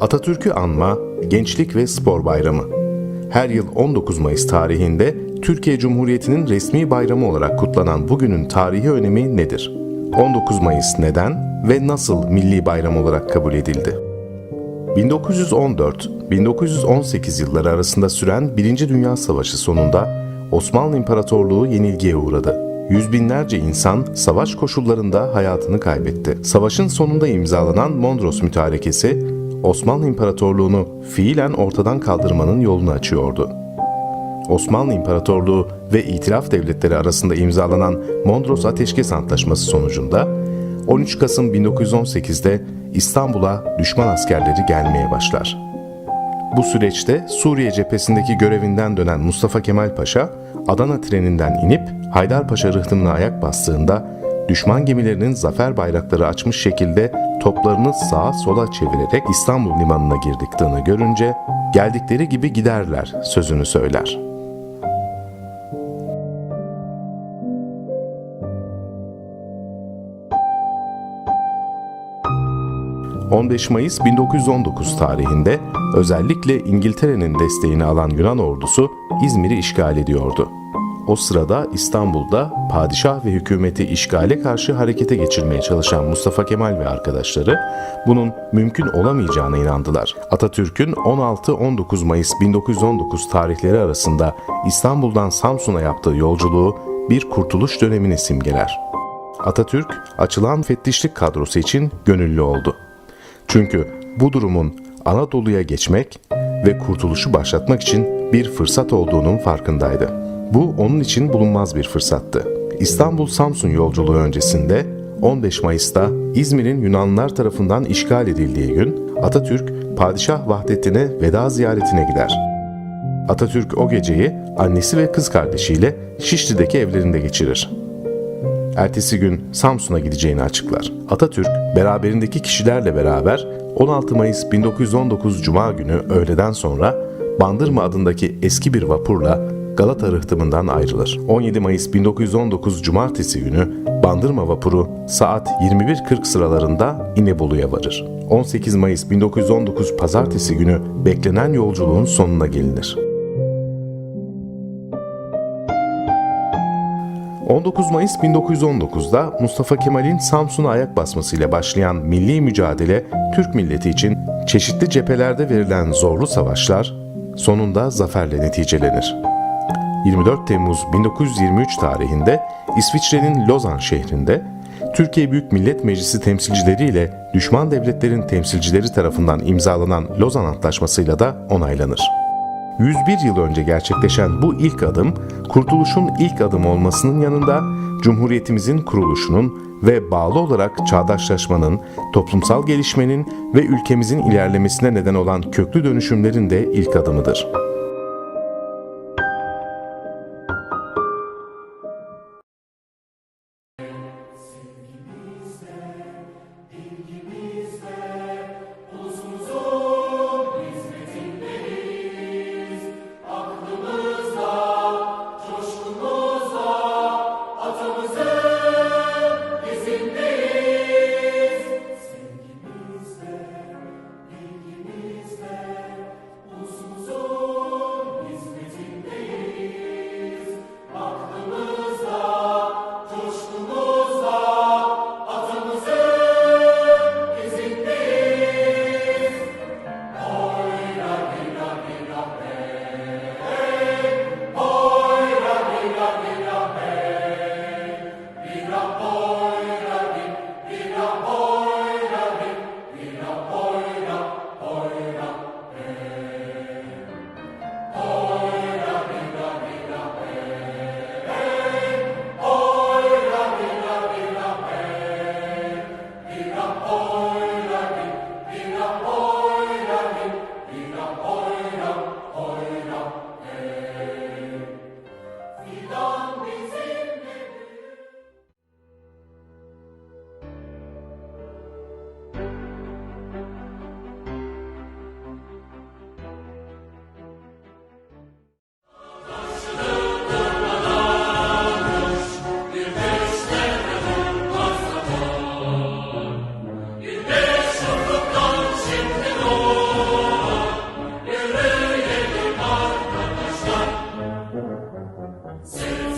Atatürk'ü anma Gençlik ve Spor Bayramı. Her yıl 19 Mayıs tarihinde Türkiye Cumhuriyeti'nin resmi bayramı olarak kutlanan bugünün tarihi önemi nedir? 19 Mayıs neden ve nasıl milli bayram olarak kabul edildi? 1914-1918 yılları arasında süren Birinci Dünya Savaşı sonunda Osmanlı İmparatorluğu yenilgiye uğradı. Yüz binlerce insan savaş koşullarında hayatını kaybetti. Savaşın sonunda imzalanan Mondros Mütarekesi, Osmanlı İmparatorluğu'nu fiilen ortadan kaldırmanın yolunu açıyordu. Osmanlı İmparatorluğu ve İtilaf Devletleri arasında imzalanan Mondros Ateşkes Antlaşması sonucunda 13 Kasım 1918'de İstanbul'a düşman askerleri gelmeye başlar. Bu süreçte Suriye cephesindeki görevinden dönen Mustafa Kemal Paşa, Adana treninden inip Haydarpaşa rıhtımına ayak bastığında düşman gemilerinin zafer bayrakları açmış şekilde toplarını sağa sola çevirerek İstanbul limanına girdiklerini görünce geldikleri gibi giderler sözünü söyler. ...15 Mayıs 1919 tarihinde özellikle İngiltere'nin desteğini alan Yunan ordusu İzmir'i işgal ediyordu. O sırada İstanbul'da padişah ve hükümeti işgale karşı harekete geçirmeye çalışan Mustafa Kemal ve arkadaşları bunun mümkün olamayacağına inandılar. Atatürk'ün 16-19 Mayıs 1919 tarihleri arasında İstanbul'dan Samsun'a yaptığı yolculuğu bir kurtuluş dönemini simgeler. Atatürk açılan müfettişlik kadrosu için gönüllü oldu. Çünkü bu durumun Anadolu'ya geçmek ve kurtuluşu başlatmak için bir fırsat olduğunun farkındaydı. Bu onun için bulunmaz bir fırsattı. İstanbul-Samsun yolculuğu öncesinde 15 Mayıs'ta İzmir'in Yunanlılar tarafından işgal edildiği gün Atatürk Padişah Vahdettin'e veda ziyaretine gider. Atatürk o geceyi annesi ve kız kardeşiyle Şişli'deki evlerinde geçirir. Ertesi gün Samsun'a gideceğini açıklar. Atatürk beraberindeki kişilerle beraber 16 Mayıs 1919 Cuma günü öğleden sonra Bandırma adındaki eski bir vapurla Galata rıhtımından ayrılır. 17 Mayıs 1919 Cumartesi günü Bandırma vapuru saat 21.40 sıralarında İnebolu'ya varır. 18 Mayıs 1919 Pazartesi günü beklenen yolculuğun sonuna gelinir. 19 Mayıs 1919'da Mustafa Kemal'in Samsun'a ayak basmasıyla başlayan milli mücadele Türk milleti için çeşitli cephelerde verilen zorlu savaşlar sonunda zaferle neticelenir. 24 Temmuz 1923 tarihinde İsviçre'nin Lozan şehrinde Türkiye Büyük Millet Meclisi temsilcileriyle düşman devletlerin temsilcileri tarafından imzalanan Lozan Antlaşması'yla da onaylanır. 101 yıl önce gerçekleşen bu ilk adım, kurtuluşun ilk adımı olmasının yanında Cumhuriyetimizin kuruluşunun ve bağlı olarak çağdaşlaşmanın, toplumsal gelişmenin ve ülkemizin ilerlemesine neden olan köklü dönüşümlerin de ilk adımıdır. Senhor.